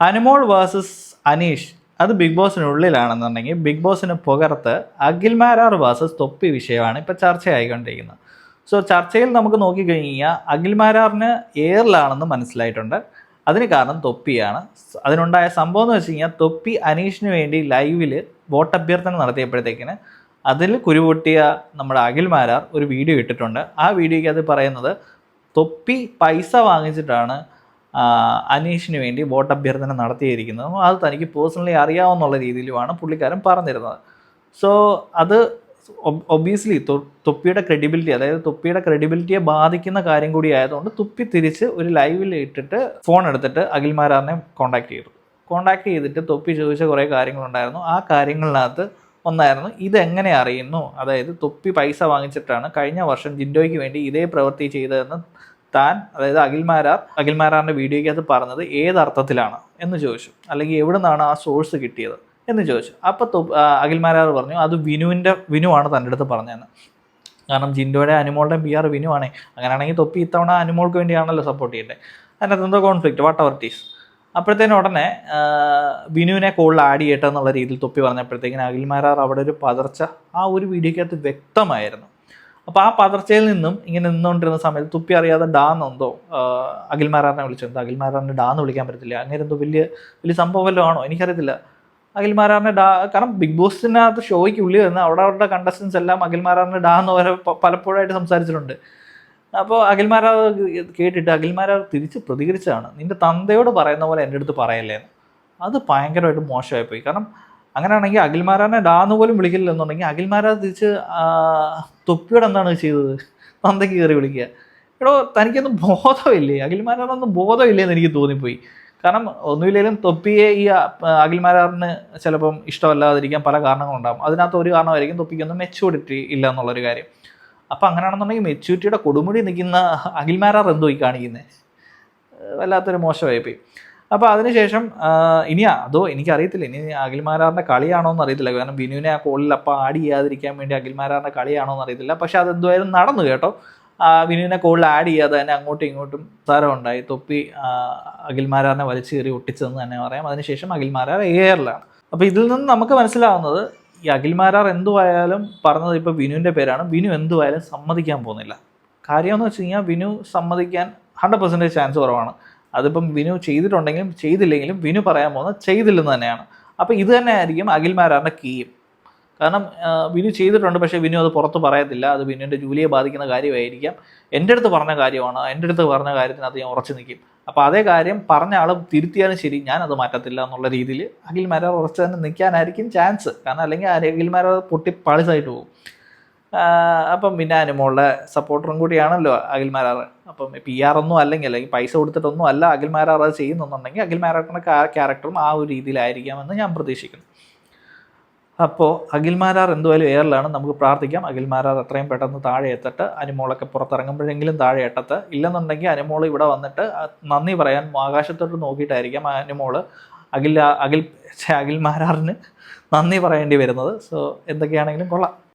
Anumol versus Aneesh അത് big ബോസിനുള്ളിലാണെന്നുണ്ടെങ്കിൽ big ബോസിന് പുറത്ത് അഖിൽമാരാർ വേഴ്സസ് തൊപ്പി വിഷയമാണ് ഇപ്പോൾ ചർച്ചയായിക്കൊണ്ടിരിക്കുന്നത്. സോ ചർച്ചയിൽ നമുക്ക് നോക്കിക്കഴിഞ്ഞാൽ അഖിൽമാരാറിന് എയറിലാണെന്ന് മനസ്സിലായിട്ടുണ്ട്. അതിന് കാരണം തൊപ്പിയാണ്. അതിനുണ്ടായ സംഭവം എന്ന് വെച്ച് കഴിഞ്ഞാൽ തൊപ്പി അനീഷിന് വേണ്ടി ലൈവിൽ വോട്ട് അഭ്യർത്ഥന നടത്തിയപ്പോഴത്തേക്കിന് അതിൽ കുരുപൊട്ടിയ നമ്മുടെ അഖിൽമാരാർ ഒരു വീഡിയോ ഇട്ടിട്ടുണ്ട്. ആ വീഡിയോയ്ക്ക് അത് പറയുന്നത് തൊപ്പി പൈസ വാങ്ങിച്ചിട്ടാണ് അനീഷിന് വേണ്ടി വോട്ട് അഭ്യർത്ഥന നടത്തിയിരിക്കുന്നത്. അത് തനിക്ക് പേഴ്സണലി അറിയാവുന്നുള്ള രീതിയിലുമാണ് പുള്ളിക്കാരൻ പറഞ്ഞിരുന്നത്. സോ അത് ഒബിയസ്ലി തൊപ്പിയുടെ ക്രെഡിബിലിറ്റി അതായത് തൊപ്പിയുടെ ക്രെഡിബിലിറ്റിയെ ബാധിക്കുന്ന കാര്യം കൂടി ആയതുകൊണ്ട് തുപ്പി തിരിച്ച് ഒരു ലൈവിൽ ഇട്ടിട്ട് ഫോൺ എടുത്തിട്ട് അഖിൽമാരാറിനെ കോൺടാക്ട് ചെയ്തു. കോൺടാക്ട് ചെയ്തിട്ട് തൊപ്പി ചോദിച്ച കുറേ കാര്യങ്ങളുണ്ടായിരുന്നു. ആ കാര്യങ്ങളിനകത്ത് ഒന്നായിരുന്നു ഇതെങ്ങനെ അറിയുന്നു? അതായത് തൊപ്പി പൈസ വാങ്ങിച്ചിട്ടാണ് കഴിഞ്ഞ വർഷം ജിൻഡോയ്ക്ക് വേണ്ടി ഇതേ പ്രവൃത്തി ചെയ്തതെന്ന് താൻ അതായത് അഖിൽമാരാർ അഖിൽമാരാറിന്റെ വീഡിയോയ്ക്കകത്ത് പറഞ്ഞത് ഏത് അർത്ഥത്തിലാണ് എന്ന് ചോദിച്ചു. അല്ലെങ്കിൽ എവിടെ നിന്നാണ് ആ സോഴ്സ് കിട്ടിയത് എന്ന് ചോദിച്ചു. അപ്പോൾ തൊ അഖിൽമാരാർ പറഞ്ഞു അത് വിനുവിന്റെ വിനുവാണ് തന്റെ അടുത്ത് പറഞ്ഞതെന്ന്. കാരണം ജിൻഡോയുടെ അനുമോളുടെ പി ആർ വിനുവാണേ അങ്ങനെയാണെങ്കിൽ തൊപ്പി ഇത്തവണ അനുമോൾക്ക് വേണ്ടിയാണല്ലോ സപ്പോർട്ട് ചെയ്യേണ്ടത് അതിനകത്ത് എന്തോ കോൺഫ്ലിക്റ്റ് വാട്ട് അവർ ടീസ് അപ്പോഴത്തേനും ഉടനെ വിനുവിനെ കോളിൽ ആഡ് ചെയ്യട്ടെ എന്നുള്ള രീതിയിൽ തൊപ്പി പറഞ്ഞപ്പോഴത്തേക്കിന് അഖിൽമാരാർ അവിടെ ഒരു പതർച്ച ആ ഒരു വീഡിയോക്കകത്ത് വ്യക്തമായിരുന്നു. അപ്പോൾ ആ പതർച്ചയിൽ നിന്നും ഇങ്ങനെ നിന്നുകൊണ്ടിരുന്ന സമയത്ത് തുപ്പി അറിയാതെ ഡാ എന്നെന്തോ അഖിൽമാരാറിനെ വിളിച്ചെന്തോ ഡാ എന്ന് വിളിക്കാൻ പറ്റത്തില്ല. അങ്ങനെ എന്തോ വലിയ വലിയ സംഭവം വല്ലതും ആണോ? എനിക്കറിയത്തില്ല. അഖിൽമാരാറിനെ ഡാ കാരണം ബിഗ് ബോസിനകത്ത് ഷോയ്ക്ക് ഉള്ളിൽ നിന്ന് അവിടെ അവരുടെ കണ്ടസ്റ്റൻസ് എല്ലാം അഖിൽമാരാറിനെ ഡാ എന്ന് വരെ പലപ്പോഴായിട്ട് സംസാരിച്ചിട്ടുണ്ട്. അപ്പോൾ അഖിൽമാരാർ കേട്ടിട്ട് അഖിൽമാരാർ തിരിച്ച് പ്രതികരിച്ചതാണ്. നിന്റെ തന്തയോട് പറയുന്ന പോലെ എന്റെ അടുത്ത് പറയല്ലേ. അത് ഭയങ്കരമായിട്ട് മോശമായിപ്പോയി. കാരണം അങ്ങനെയാണെങ്കിൽ അഖിൽമാരാനെ ഡാന്ന് പോലും വിളിക്കില്ല എന്നുണ്ടെങ്കിൽ അഖിൽമാരാ തിരിച്ച് തൊപ്പിയോടെ എന്താണ് ചെയ്തത്? തന്തയ്ക്ക് കയറി വിളിക്കുക. എടോ തനിക്കൊന്നും ബോധമില്ലേ? അഖിൽമാരാനൊന്നും ബോധമില്ലേ എന്ന് എനിക്ക് തോന്നിപ്പോയി. കാരണം ഒന്നുമില്ലെങ്കിലും തൊപ്പിയെ ഈ അഖിൽമാരാറിന് ചിലപ്പം ഇഷ്ടമല്ലാതിരിക്കാൻ പല കാരണങ്ങളുണ്ടാകും അതിനകത്ത് ഒരു കാരണമായിരിക്കും തൊപ്പിക്കൊന്നും മെച്ചൂരിറ്റി ഇല്ല എന്നുള്ളൊരു കാര്യം. അപ്പം അങ്ങനെയാണെന്നുണ്ടെങ്കിൽ മെച്ചൂരിറ്റിയുടെ കൊടുമുടി നിൽക്കുന്ന അഖിൽമാരാർ എന്തോ ഈ കാണിക്കുന്നത് വല്ലാത്തൊരു മോശമായി പോയി അപ്പോൾ അതിനുശേഷം ഇനി അതോ എനിക്കറിയത്തില്ല. ഇനി അഖിൽമാരാറിന്റെ കളിയാണോ എന്ന് അറിയത്തില്ല. കാരണം ബിനുവിനെ ആ കോളിൽ അപ്പം ആഡ് ചെയ്യാതിരിക്കാൻ വേണ്ടി അഖിൽമാരാറിന്റെ കളിയാണോ എന്ന് അറിയത്തില്ല. പക്ഷെ അതെന്തുവായാലും നടന്നു കേട്ടോ. വിനുവിനെ കോളിൽ ആഡ് ചെയ്യാതെ തന്നെ അങ്ങോട്ടും ഇങ്ങോട്ടും താരം ഉണ്ടായി. തൊപ്പി അഖിൽമാരാറിനെ വലിച്ചു കയറി ഒട്ടിച്ചതെന്ന് തന്നെ പറയാം. അതിനുശേഷം അഖിൽമാരാർ എയറിലാണ് അപ്പോൾ ഇതിൽ നിന്ന് നമുക്ക് മനസ്സിലാവുന്നത് ഈ അഖിൽമാരാർ എന്തുവായാലും പറഞ്ഞത് ഇപ്പോൾ വിനുവിന്റെ പേരാണ്. വിനു എന്തുവായാലും സമ്മതിക്കാൻ പോകുന്നില്ല. കാര്യം എന്ന് വെച്ച് കഴിഞ്ഞാൽ വിനു സമ്മതിക്കാൻ ഹൺഡ്രഡ് പെർസെന്റേജ് ചാൻസ് കുറവാണ്. അതിപ്പം വിനു ചെയ്തിട്ടുണ്ടെങ്കിലും ചെയ്തില്ലെങ്കിലും വിനു പറയാൻ പോകുന്നത് ചെയ്തില്ലെന്ന് തന്നെയാണ്. അപ്പോൾ ഇത് തന്നെ ആയിരിക്കും അഖിൽമാരാറിന്റെ കീയും കാരണം വിനു ചെയ്തിട്ടുണ്ട് പക്ഷേ വിനു അത് പുറത്ത് പറയത്തില്ല. അത് വിനുവിന്റെ ജോലിയെ ബാധിക്കുന്ന കാര്യമായിരിക്കാം. എന്റെ അടുത്ത് പറഞ്ഞ കാര്യമാണ്. എന്റെ അടുത്ത് പറഞ്ഞ കാര്യത്തിനകത്ത് ഞാൻ ഉറച്ചു നിൽക്കും. അപ്പോൾ അതേ കാര്യം പറഞ്ഞ ആൾ തിരുത്തിയാലും ശരി ഞാൻ അത് മാറ്റത്തില്ല എന്നുള്ള രീതിയിൽ അഖിൽമാരാർ ഉറച്ചു തന്നെ നിൽക്കാനായിരിക്കും ചാൻസ് കാരണം അല്ലെങ്കിൽ അഖിൽമാരാർ പൊട്ടി പാളിസായിട്ട് പോകും. അപ്പം പിന്നെ അനുമോളുടെ സപ്പോർട്ടറും കൂടിയാണല്ലോ അഖിൽമാരാറ് അപ്പം പി ആർ ഒന്നും അല്ലെങ്കിൽ അല്ലെങ്കിൽ പൈസ കൊടുത്തിട്ടൊന്നും അല്ല അഖിൽമാരാർ അത് ചെയ്യുന്നുണ്ടെങ്കിൽ അഖിൽമാരാറിന്റെ ക്യാരക്ടറും ആ ഒരു രീതിയിലായിരിക്കാമെന്ന് ഞാൻ പ്രതീക്ഷിക്കുന്നു. അപ്പോൾ അഖിൽമാരാർ എന്തുവായാലും എയറിലാണ്. നമുക്ക് പ്രാർത്ഥിക്കാം. അഖിൽമാരാർ എത്രയും പെട്ടെന്ന് താഴെ എത്തട്ട്. അനുമോളൊക്കെ പുറത്തിറങ്ങുമ്പോഴെങ്കിലും താഴെ എട്ടത്ത് ഇല്ലെന്നുണ്ടെങ്കിൽ അനുമോൾ ഇവിടെ വന്നിട്ട് നന്ദി പറയാൻ ആകാശത്തോട്ട് നോക്കിയിട്ടായിരിക്കാം അനുമോൾ അഖിൽ അഖിൽ അഖിൽമാരാറിന് നന്ദി പറയേണ്ടി വരുന്നത്. സോ എന്തൊക്കെയാണെങ്കിലും കൊള്ളാം.